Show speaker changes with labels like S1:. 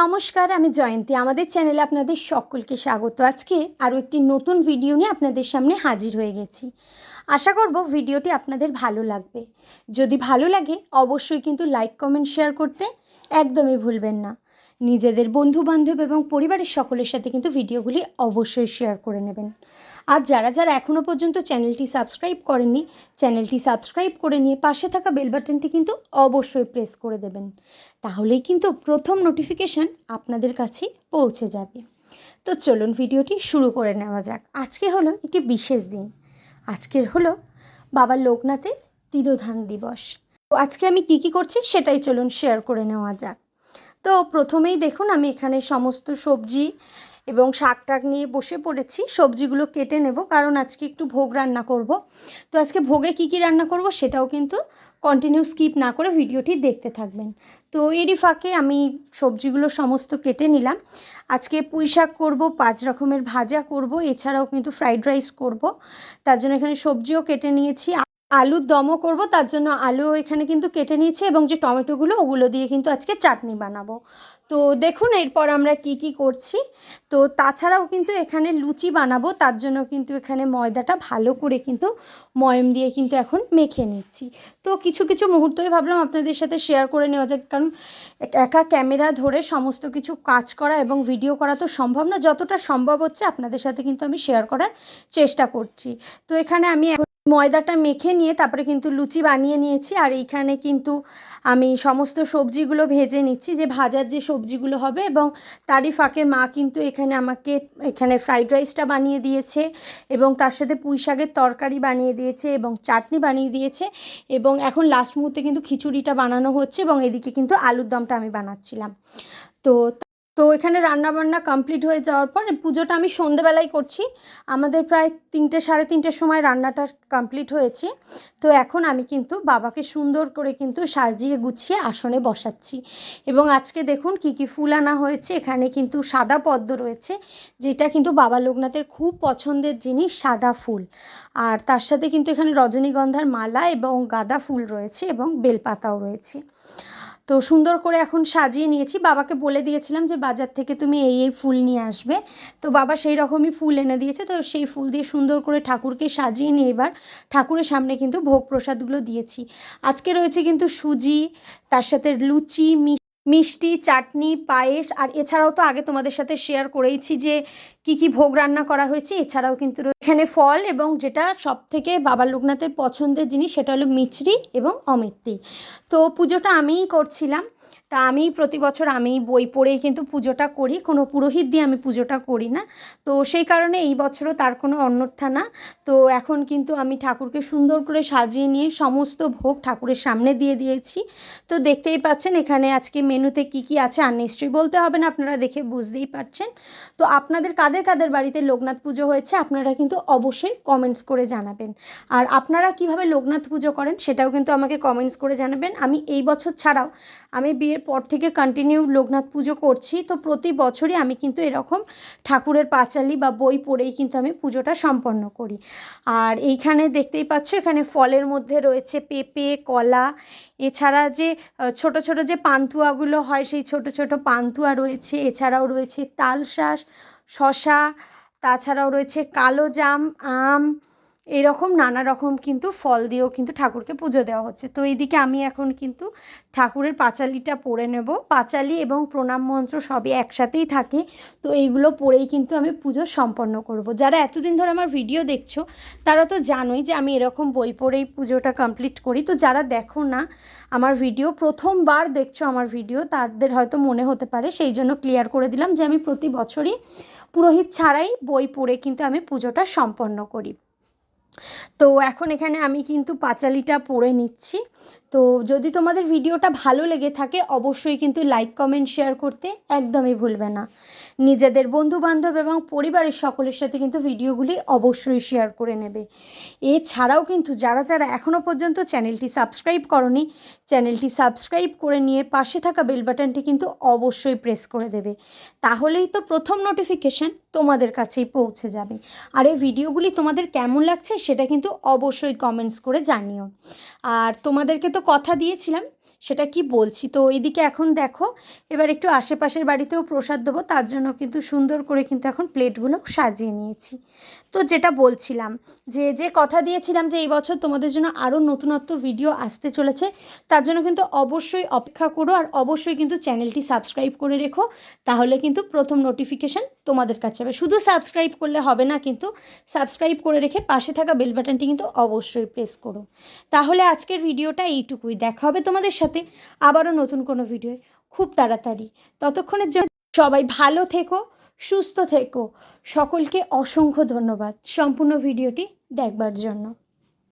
S1: নমস্কার, আমি জয়ন্তী। আমাদের চ্যানেলে আপনাদের সকলকে স্বাগত। আজকে আরও একটি নতুন ভিডিও নিয়ে আপনাদের সামনে হাজির হয়ে গেছি। আশা করব ভিডিওটি আপনাদের ভালো লাগবে। যদি ভালো লাগে, অবশ্যই কিন্তু লাইক, কমেন্ট, শেয়ার করতে একদমই ভুলবেন না। নিজেদের বন্ধু বান্ধব এবং পরিবারের সকলের সাথে কিন্তু ভিডিওগুলি অবশ্যই শেয়ার করে নেবেন। আর যারা যারা এখনও পর্যন্ত চ্যানেলটি সাবস্ক্রাইব করেননি, চ্যানেলটি সাবস্ক্রাইব করে নিয়ে পাশে থাকা বেল বাটনটি কিন্তু অবশ্যই প্রেস করে দেবেন। তাহলেই কিন্তু প্রথম নোটিফিকেশান আপনাদের কাছে পৌঁছে যাবে। তো চলুন ভিডিওটি শুরু করে নেওয়া যাক। আজকে হলো একটি বিশেষ দিন। আজকের হলো বাবা লোকনাথের তিরোধান দিবস। তো আজকে আমি কী কী করছি সেটাই চলুন শেয়ার করে নেওয়া যাক। তো প্রথমেই দেখুন আমি এখানে সমস্ত সবজি এবং শাক টাক নিয়ে বসে পড়েছি। সবজিগুলো কেটে নেব, কারণ আজকে একটু ভোগ রান্না করব। তো আজকে ভোগে কী কী রান্না করব সেটাও কিন্তু কন্টিনিউ স্কিপ না করে ভিডিওটি দেখতে থাকবেন। তো এরই ফাঁকে আমি সবজিগুলো সমস্ত কেটে নিলাম। আজকে পুঁই শাক করব, পাঁচ রকমের ভাজা করব, এছাড়াও কিন্তু ফ্রাইড রাইস করব। তার জন্য এখানে সবজিও কেটে নিয়েছি। আলুর দমও করব, তার জন্য আলু এখানে কিন্তু কেটে নিয়েছি এবং যে টমেটোগুলো, ওগুলো দিয়ে কিন্তু আজকে চাটনি বানাবো। তো দেখুন, এরপর আমরা কি কি করছি। তো তাছাড়াও কিন্তু এখানে লুচি বানাবো, তার জন্য কিন্তু এখানে ময়দাটা ভালো করে কিন্তু ময়ম দিয়ে কিন্তু এখন মেখে নিচ্ছি। তো কিছু কিছু মুহূর্তই ভাবলাম আপনাদের সাথে শেয়ার করে নেওয়া যাক, কারণ একা ক্যামেরা ধরে সমস্ত কিছু কাজ করা এবং ভিডিও করা তো সম্ভব না, যতটা সম্ভব হচ্ছে আপনাদের সাথে কিন্তু আমি শেয়ার করার চেষ্টা করছি। তো এখানে আমি ময়দাটা মেখে নিয়ে তারপরে কিন্তু লুচি বানিয়ে নিয়েছি। আর এইখানে কিন্তু আমি সমস্ত সবজিগুলো ভেজে নিচ্ছি, যে ভাজার যে সবজিগুলো হবে এবং তারই ফাঁকে মা কিন্তু এখানে আমাকে এখানে ফ্রাইড রাইসটা বানিয়ে দিয়েছে এবং তার সাথে পুঁই শাকের তরকারি বানিয়ে দিয়েছে এবং চাটনি বানিয়ে দিয়েছে এবং এখন লাস্ট মুহূর্তে কিন্তু খিচুড়িটা বানানো হচ্ছে এবং এদিকে কিন্তু আলুর দমটা আমি বানাচ্ছিলাম। তো তো এখানে রান্নাবান্না কমপ্লিট হয়ে যাওয়ার পর পুজোটা আমি সন্ধেবেলায় করছি। আমাদের প্রায় তিনটে, সাড়ে তিনটের সময় রান্নাটা কমপ্লিট হয়েছে। তো এখন আমি কিন্তু বাবাকে সুন্দর করে কিন্তু সাজিয়ে গুছিয়ে আসনে বসাচ্ছি। এবং আজকে দেখুন কি কি ফুল আনা হয়েছে। এখানে কিন্তু সাদা পদ্ম রয়েছে, যেটা কিন্তু বাবা লোকনাথের খুব পছন্দের জিনিস, সাদা ফুল। আর তার সাথে কিন্তু এখানে রজনীগন্ধার মালা এবং গাঁদা ফুল রয়েছে এবং বেলপাতাও রয়েছে। তো সুন্দর করে এখন সাজিয়ে নিয়েছি। বাবাকে বলে দিয়েছিলাম যে, বাজার থেকে তুমি এই এই ফুল নিয়ে আসবে। তো বাবা সেই রকমই ফুল এনে দিয়েছে। তো সেই ফুল দিয়ে সুন্দর করে ঠাকুরকে সাজিয়ে নিয়ে এবার ঠাকুরের সামনে কিন্তু ভোগ প্রসাদগুলো দিয়েছি। আজকে রয়েছে কিন্তু সুজি, তার সাথে লুচি মিষ্টি, চাটনি, পায়েস, আর এছাড়াও তো আগে তোমাদের সাথে শেয়ার করেইছি যে কি কি ভোগ রান্না করা হয়েছে, এছাড়াও কিন্তু এখানে ফল এবং যেটা সব থেকে বাবা লোকনাথের পছন্দের জিনিস সেটা হলো মিচড়ি এবং অমিত্তি। তো পুজোটা আমিই করছিলাম। তা আমি প্রতি বছর আমি বই পড়েই কিন্তু পুজোটা করি, কোনো পুরোহিত দিয়ে আমি পুজোটা করি না। তো সেই কারণে এই বছরও তার কোনো অন্যথা না। তো এখন কিন্তু আমি ঠাকুরকে সুন্দর করে সাজিয়ে নিয়ে সমস্ত ভোগ ঠাকুরের সামনে দিয়ে দিয়েছি। তো দেখতেই পাচ্ছেন এখানে আজকে মেনুতে কি কি আছে, আর নিশ্চয়ই বলতে হবে না, আপনারা দেখে বুঝতেই পারছেন। তো আপনাদের কাদের কাদের বাড়িতে লোকনাথ পুজো হয়েছে আপনারা কিন্তু অবশ্যই কমেন্টস করে জানাবেন। আর আপনারা কীভাবে লোকনাথ পুজো করেন সেটাও কিন্তু আমাকে কমেন্টস করে জানাবেন। আমি এই বছর ছাড়াও আমি বিয়ের পর থেকে কন্টিনিউ লোকনাথ পুজো করছি। তো প্রতি বছরই আমি কিন্তু এরকম ঠাকুরের পাঁচালি বা বই পড়েই কিন্তু আমি পুজোটা সম্পন্ন করি। আর এইখানে দেখতেই পাচ্ছ, এখানে ফলের মধ্যে রয়েছে পেঁপে, কলা, এছাড়া যে ছোট ছোট যে পান্তুয়াগুলো হয়, সেই ছোট ছোট পান্তুয়া রয়েছে, এছাড়াও রয়েছে তালশাঁস শশা তাছাড়াও রয়েছে কালো জাম আম এরকম নানা রকম কিন্তু ফল দিয়েও কিন্তু ঠাকুরকে পুজো দেওয়া হচ্ছে। তো এইদিকে আমি এখন কিন্তু ঠাকুরের পাঁচালিটা পড়ে নেব। পাঁচালি এবং প্রণাম মন্ত্র সবই একসাথেই থাকে। তো এইগুলো পড়েই কিন্তু আমি পুজো সম্পন্ন করব। যারা এতদিন ধরে আমার ভিডিও দেখছ, তারা তো জানোই যে আমি এরকম বই পড়েই পুজোটা কমপ্লিট করি। তো যারা দেখো না আমার ভিডিও, প্রথমবার দেখছ আমার ভিডিও, তাদের হয়তো মনে হতে পারে, সেই জন্য ক্লিয়ার করে দিলাম যে আমি প্রতি বছরই পুরোহিত ছাড়াই বই পড়ে কিন্তু আমি পুজোটা সম্পন্ন করি। তো এখন এখানে আমি কিন্তু পাঁচালিটা পরে নিচ্ছি। তো যদি তোমাদের ভিডিওটা ভালো লেগে থাকে, অবশ্যই কিন্তু লাইক, কমেন্ট, শেয়ার করতে একদমই ভুলবে না। নিজেদের বন্ধু বান্ধব এবং পরিবারের সকলের সাথে কিন্তু ভিডিওগুলি অবশ্যই শেয়ার করে নেবে। এছাড়াও কিন্তু যারা যারা এখনও পর্যন্ত চ্যানেলটি সাবস্ক্রাইব করনি, চ্যানেলটি সাবস্ক্রাইব করে নিয়ে পাশে থাকা বেল বাটনটি কিন্তু অবশ্যই প্রেস করে দেবে। তাহলেই তো প্রথম নোটিফিকেশান তোমাদের কাছেই পৌঁছে যাবে। আর এই ভিডিওগুলি তোমাদের কেমন লাগছে সেটা কিন্তু অবশ্যই কমেন্টস করে জানিও। আর তোমাদেরকে তো কথা দিয়েছিলাম, সেটা কি বলছি? তো এদিকে এখন দেখো, এবার একটু আশেপাশের বাড়িতেও প্রসাদ দেবো, তার জন্য কিন্তু সুন্দর করে কিন্তু এখন প্লেটগুলো সাজিয়ে নিয়েছি। তো যেটা বলছিলাম যে যে কথা দিয়েছিলাম যে, এই বছর তোমাদের জন্য আরও নতুনত্ব ভিডিও আসতে চলেছে, তার জন্য কিন্তু অবশ্যই অপেক্ষা করো, আর অবশ্যই কিন্তু চ্যানেলটি সাবস্ক্রাইব করে রেখো, তাহলে কিন্তু প্রথম নোটিফিকেশান তোমাদের কাছে হবে শুধু সাবস্ক্রাইব করলে হবে না কিন্তু সাবস্ক্রাইব করে রেখে পাশে থাকা বেল বাটনটি কিন্তু অবশ্যই প্রেস করো। তাহলে আজকের ভিডিওটা এইটুকুই। দেখা হবে তোমাদের সাথে আবারও নতুন কোনো ভিডিও খুব তাড়াতাড়ি। ততক্ষণের জন্য সবাই ভালো থেকো, সুস্থ থেকো। সকলকে অসংখ্য ধন্যবাদ সম্পূর্ণ ভিডিওটি দেখবার জন্য।